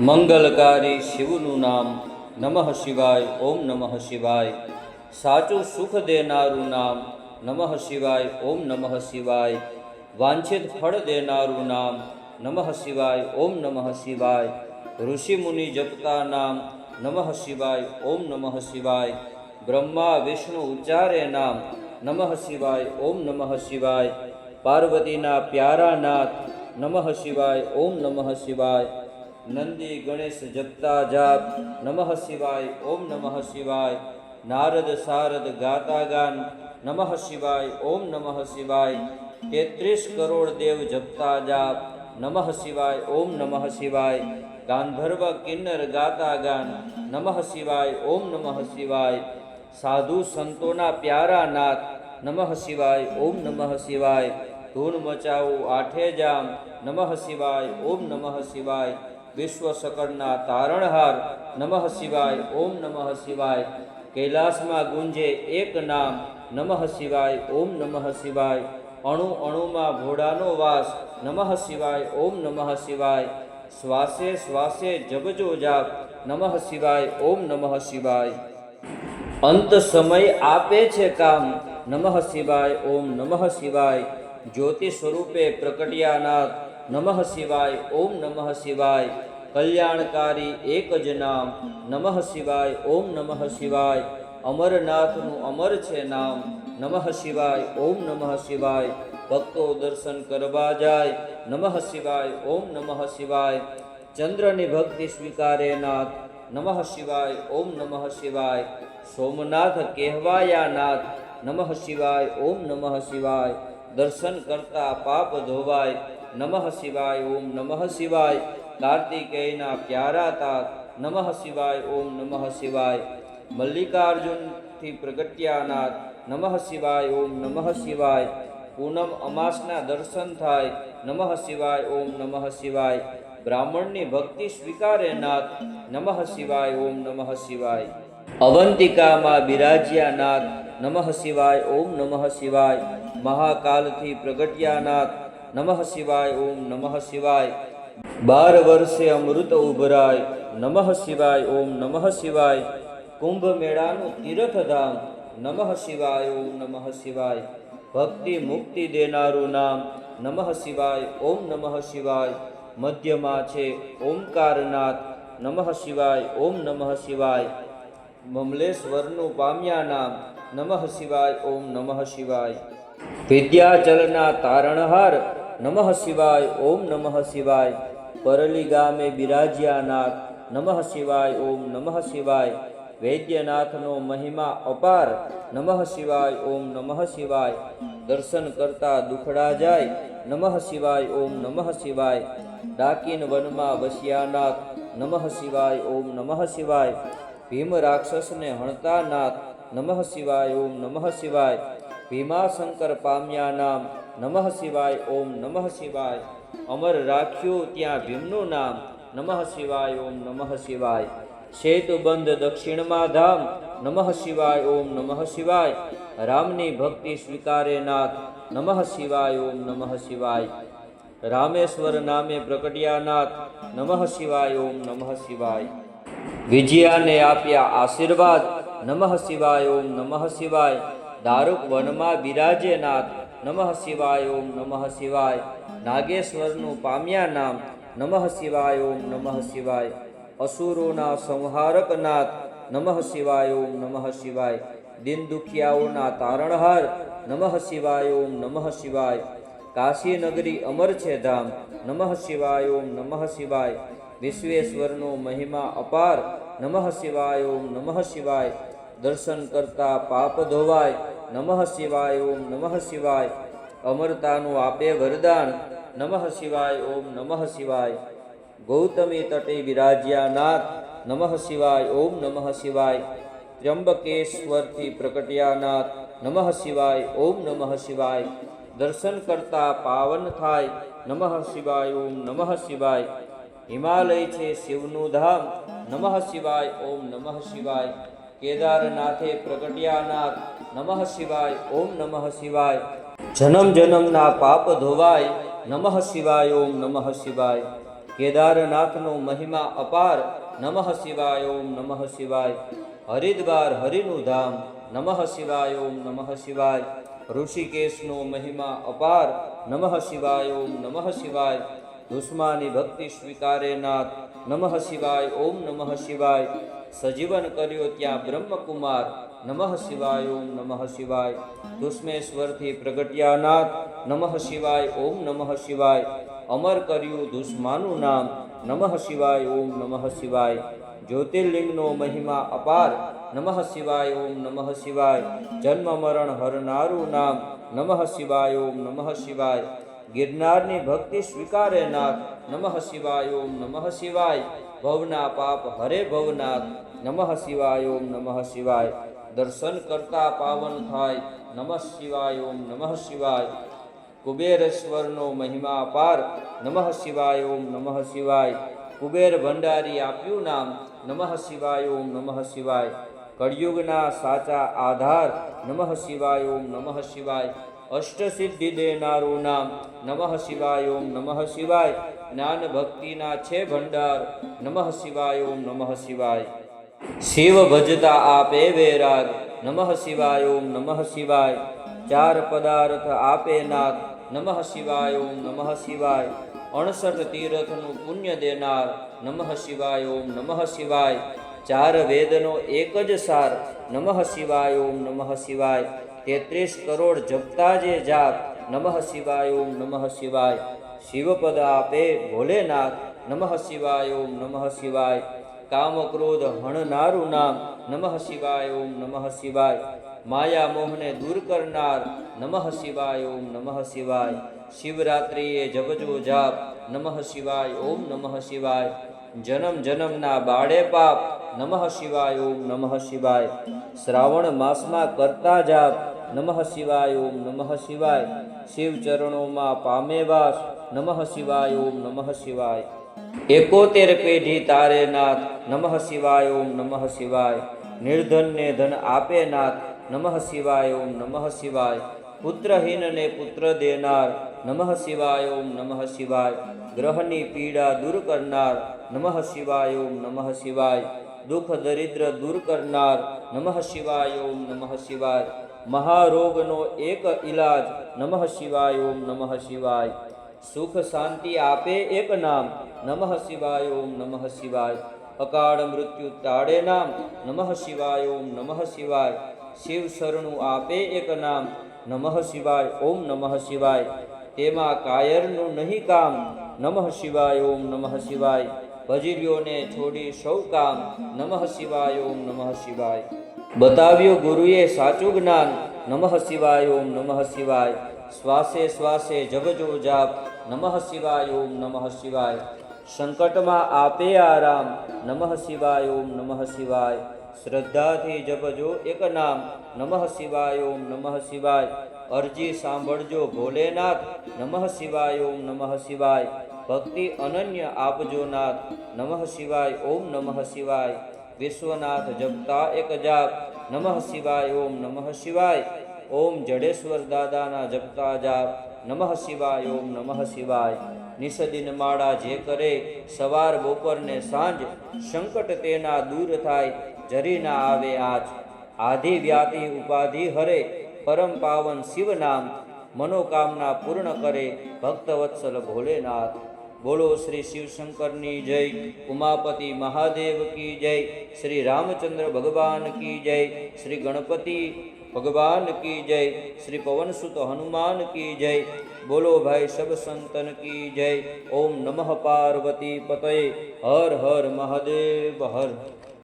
મંગલકારી શિવનું નામ નમઃ શિવાય, ઓમ નમઃ શિવાય. સાચું સુખ દેનારું નામ નમઃ શિવાય, ઓમ નમઃ શિવાય. વાંછિત ફળ દેનારું નામ નમઃ શિવાય, ઓમ નમઃ શિવાય. ઋષિ મુનિ જપતા નામ નમઃ શિવાય, ઓમ નમઃ શિવાય. બ્રહ્મા, વિષ્ણુ, ઉચ્ચારે નામ નમઃ શિવાય, ઓમ નમઃ શિવાય. પાર્વતીના પ્યારા નાથ નમઃ શિવાય, ઓમ નમઃ શિવાય. નંદી ગણેશ જપતા જાપ નમઃ શિવાય, ઓમ નમઃ શિવાય. નારદ સારદ ગાતા ગાન. નમઃ શિવાય, ઓમ નમઃ શિવાય. તેત્રીસ કરોડ દેવ જપતા જાપ નમઃ શિવાય, ઓમ નમઃ શિવાય. ગાંધર્વ કિન્નર ગાતા ગાન. નમઃ શિવાય, ઓમ નમઃ શિવાય. સાધુ સંતોના પ્યારા નાથ. નમઃ શિવાય, ઓમ નમઃ શિવાય. ધૂન મચાવું આઠે જામ. નમઃ શિવાય, ઓમ નમઃ શિવાય. વિશ્વ સકળના તારણહાર નમઃ શિવાય ઓમ નમઃ શિવાય કૈલાસમાં ગુંજે એક નામ નમઃ શિવાય ઓમ નમઃ શિવાય અણુ અણુમાં ભોળાનો વાસ નમઃ શિવાય ઓમ નમઃ શિવાય શ્વાસે શ્વાસે જબજો જાપ નમઃ શિવાય ઓમ નમઃ શિવાય અંત સમય આપે છે કામ નમઃ શિવાય ઓમ નમઃ શિવાય જ્યોતિ સ્વરૂપે પ્રકટ્યાનાથ નમઃ શિવાય ઓમ નમઃ શિવાય કલ્યાણકારી એક જ નામ નમઃ શિવાય ઓમ નમઃ શિવાય અમરનાથનું અમર છે નામ નમઃ શિવાય ઓમ નમઃ શિવાય ભક્તો દર્શન કરવા જાય નમઃ શિવાય ઓમ નમઃ શિવાય ચંદ્રની ભક્તિ સ્વીકારે નાથ નમઃ શિવાય ઓમ નમઃ શિવાય સોમનાથ કહેવાયા નાથ નમઃ શિવાય ઓમ નમઃ શિવાય દર્શન કરતા પાપ ધોવાય નમઃ શિવાય ઓમ નમઃ શિવાય કાર્તિકેયના પ્યારા તાત નમઃ શિવાય, ઓમ નમઃ શિવાય. મલ્લિકાર્જુનથી પ્રગટ્યાનાથ નમઃ શિવાય, ઓમ નમઃ શિવાય. પૂનમ અમાસના દર્શન થાય, નમઃ શિવાય, ઓમ નમઃ શિવાય. બ્રાહ્મણની ભક્તિ સ્વીકારે નાથ નમઃ શિવાય, ઓમ નમઃ શિવાય. અવંતિકામાં બિરાજ્યા નાથ નમઃ શિવાય, ઓમ નમઃ શિવાય. મહાકાલથી પ્રગટ્યાનાથ નમઃ શિવાય, ઓમ નમઃ શિવાય. બાર વર્ષે અમૃત ઉભરાય, નમઃ શિવાય, ઓમ નમઃ શિવાય, કુંભ મેળાનું તીર્થધામ, નમઃ શિવાય, ઓમ નમઃ શિવાય, ભક્તિ મુક્તિ દેનારું નામ, નમઃ શિવાય, ઓમ નમઃ શિવાય, મધ્યમાં છે ઓમકારનાથ, નમઃ શિવાય, ઓમ નમઃ શિવાય, મમલેશ્વરનું પામ્યા નામ, નમઃ શિવાય, ઓમ નમઃ શિવાય. વિદ્યાચલના તારણહાર નમઃ શિવાય, ઓમ નમઃ શિવાય. પરલી ગામે બિરાજ્યા નાથ નમઃ શિવાય, ઓમ નમઃ શિવાય. વૈદ્યનાથનો મહિમા અપાર, નમઃ શિવાય, ઓમ નમઃ શિવાય. દર્શન કરતા દુખડા જાય, નમઃ શિવાય, ઓમ નમઃ શિવાય. ડાકીન વનમાં વસ્યાનાથ નમઃ શિવાય, ઓમ નમઃ શિવાય. ભીમ રાક્ષસને હણતા નાથ, નમઃ શિવાય, ઓમ નમઃ શિવાય. ભીમાશંકર પામ્યા નામ નમઃ શિવાય, ઓમ નમઃ શિવાય. અમર રાખ્યું ત્યાં ભીમનું નામ. નમઃ શિવાય, ઓમ નમઃ શિવાય. સેતુબંધ દક્ષિણમાં ધામ. નમઃ શિવાય, ઓમ નમઃ શિવાય. રામની ભક્તિ સ્વીકારે નાથ. નમઃ શિવાય, ઓમ નમઃ શિવાય. રામેશ્વર નામે પ્રકટ્યાનાથ નમઃ શિવાય, ઓમ નમઃ શિવાય. વિજયાને આપ્યા આશીર્વાદ. નમઃ શિવાય, ઓમ નમઃ શિવાય. દારૂક વનમાં બિરાજે નાથ. નમઃ શિવાય, ઓમ નમઃ શિવાય. નાગેશ્વરનું પામ્યા નામ નમઃ શિવાય, ઓમ નમઃ શિવાય. અસુરોના સંહારક નાથ નમઃ શિવાય, ઓમ નમઃ શિવાય. દિન દુખિયાઓના તારણહાર નમઃ શિવાય, ઓમ નમઃ શિવાય. કાશી નગરી અમર છે ધામ નમઃ શિવાય, ઓમ નમઃ શિવાય. વિશ્વેશ્વરનો મહિમા અપાર નમઃ શિવાય, ઓમ નમઃ શિવાય. દર્શન કરતા પાપ ધોવાય નમઃ શિવાય, ઓમ નમઃ શિવાય. અમરતાનું આપે વરદાન. નમઃ શિવાય, ઓમ નમઃ શિવાય. ગૌતમી તટે વિરાજ્યા નાથ. નમઃ શિવાય, ઓમ નમઃ શિવાય. ત્ર્યંબકેશ્વરથી પ્રકટ્યા નાથ. નમઃ શિવાય, ઓમ નમઃ શિવાય. દર્શન કરતા પાવન થાય. નમઃ શિવાય, ઓમ નમઃ શિવાય. હિમાલય છે શિવનું ધામ. નમઃ શિવાય, ઓમ નમઃ શિવાય. કેદારનાથે પ્રગટ્યાનાથ. નમઃ શિવાય, ઓમ નમઃ શિવાય. જન્મ જન્મના પાપ ધોવાય. નમઃ શિવાય, ઓમ નમઃ શિવાય. કેદારનાથનો મહિમા અપાર. નમઃ શિવાય, ઓમ નમઃ શિવાય. હરિદ્વાર હરિનું ધામ. નમઃ શિવાય, ઓમ નમઃ શિવાય. ઋષિકેશનો મહિમા અપાર. નમઃ શિવાય, ઓમ નમઃ શિવાય. દુશ્માની ભક્તિ સ્વીકારે નાથ. નમઃ શિવાય, ઓમ નમઃ શિવાય. સજીવન કર્યો ત્યાં બ્રહ્મકુમાર. નમઃ શિવાય, ઓમ નમઃ શિવાય. દુષ્મેશ્વરથી પ્રગટ્યાનાથ. નમઃ શિવાય, ઓમ નમઃ શિવાય. અમર કર્યું દુષ્માનું નામ. નમઃ શિવાય, ઓમ નમઃ શિવાય. જ્યોતિર્લિંગનો મહિમા અપાર. નમઃ શિવાય, ઓમ નમઃ શિવાય. જન્મ મરણ હરનારું નામ. નમઃ શિવાય, ઓમ નમઃ શિવાય. ગિરનારની ભક્તિ સ્વીકારે નાથ. નમઃ શિવાય, ઓમ નમઃ શિવાય. ભવના પાપ, હરે ભવનાથ, નમઃ શિવાય, ઓમ નમઃ શિવાય. દર્શન કરતા પાવન થાય, નમઃ શિવાય, ઓમ નમઃ શિવાય. કુબેરેશ્વરનો મહિમા અપાર નમઃ શિવાય, ઓમ નમઃ શિવાય. કુબેર ભંડારી આપ્યું નામ, નમઃ શિવાય, ઓમ નમઃ શિવાય. કળિયુગના સાચા આધાર, નમઃ શિવાય, ઓમ નમઃ શિવાય. અષ્ટસિદ્ધિ દેનારું નામ. નમઃ શિવાય, ઓમ નમઃ શિવાય. જ્ઞાન ભક્તિના છે ભંડાર. નમઃ શિવાય, ઓમ નમઃ શિવાય. શિવ ભજતા આપે વેરાગ. નમઃ શિવાય, ઓમ નમઃ શિવાય. ચાર પદાર્થ આપે નાથ નમઃ શિવાય, ઓમ નમઃ શિવાય. અણસઠ તીર્થનું પુણ્ય દેનાર. નમઃ શિવાય, ઓમ નમઃ શિવાય. ચાર વેદનો એક જ સાર. નમઃ શિવાય, ઓમ નમઃ શિવાય. તેત્રીસ કરોડ જપતા જે જાપ નમઃ શિવાય ઓમ નમઃ શિવાય. શિવપદ આપે ભોલેનાથ, નમઃ શિવાય ઓમ નમઃ શિવાય. કામ ક્રોધ હણનારું નામ, નમઃ શિવાય ઓમ નમઃ શિવાય. માયા મોહને દૂર કરનાર, નમઃ શિવાય ઓમ નમઃ શિવાય. શિવરાત્રિએ જપજો જાપ, નમઃ શિવાય ઓમ નમઃ શિવાય. જન્મ જન્મના બાળે પાપ, નમઃ શિવાય ઓમ નમઃ શિવાય. શ્રાવણ માસમાં કરતા જાપ નમઃ શિવાય, ઓમ નમઃ શિવાય. શિવ ચરણોમાં પામે વાસ, નમઃ શિવાય, ઓમ નમઃ શિવાય. એકોતેર પેઢી તારે નાથ, નમઃ શિવાય, ઓમ નમઃ શિવાય. નિર્ધનને ધન આપે નાથ, નમઃ શિવાય, ઓમ નમઃ શિવાય. પુત્રહીનને પુત્ર દેનાર, નમઃ શિવાય, ઓમ નમઃ શિવાય. ગ્રહની પીડા દૂર કરનાર, નમઃ શિવાય, ઓમ નમઃ શિવાય. દુઃખ દરિદ્ર દૂર કરનાર, નમઃ શિવાય, ઓમ નમઃ શિવાય. મહારોગનો એક ઈલાજ. નમઃ શિવાય, ઓમ નમઃ શિવાય. સુખ શાંતિ આપે એક નામ. નમઃ શિવાય, ઓમ નમઃ શિવાય. અકાળ મૃત્યુ તાળે નામ. નમઃ શિવાય, ઓમ નમઃ શિવાય. શિવ શરણું આપે એક નામ. નમઃ શિવાય, ઓમ નમઃ શિવાય. તેમાં કાયરનું નહીં કામ. નમઃ શિવાય, ઓમ નમઃ શિવાય. ભજીરીઓને છોડી સૌ કામ. નમઃ શિવાય, ઓમ નમઃ શિવાય. બતાવ્યું ગુરુએ સાચું જ્ઞાન. નમઃ શિવાય, ઓમ નમઃ શિવાય. શ્વાસે શ્વાસે જગજો જાપ. નમઃ શિવાય, ઓમ નમઃ શિવાય. સંકટમાં આપે આરામ. નમઃ શિવાય, ઓમ નમઃ શિવાય. શ્રદ્ધાથી જપજો એક નામ. નમઃ શિવાય, ઓમ નમઃ શિવાય. અરજી સાંભળજો ભોલેનાથ. નમઃ શિવાય, ઓમ નમઃ શિવાય. ભક્તિ અનન્ય આપજો નાથ. નમઃ શિવાય, ઓમ નમઃ શિવાય. વિશ્વનાથ જપતા એક જાપ નમઃ શિવાય, ઓમ નમઃ શિવાય. ઓમ જડેશ્વર દાદાના જપતા જાપ નમઃ શિવાય, ઓમ નમઃ શિવાય. નિષદિન માળા જે કરે, સવાર બપોર ને સાંજ સંકટ તેના દૂર થાય જરી ના આવે આજ. આધિ વ્યાધિ ઉપાધિ હરે, પરમ પાવન શિવ નામ. મનોકામના પૂર્ણ કરે, ભક્તવત્સલ ભોલેનાથ. બોલો શ્રી શિવશંકરની જય, ઉમાપતિ મહાદેવ કી જય, શ્રી રામચંદ્ર ભગવાન કી જય, શ્રી ગણપતિ ભગવાન કી જય, શ્રી પવનસુત હનુમાન કી જય, બોલો ભાઈ સબ સંતન કી જય, ઓમ નમઃ પાર્વતી પતય, હર હર મહાદેવ, હર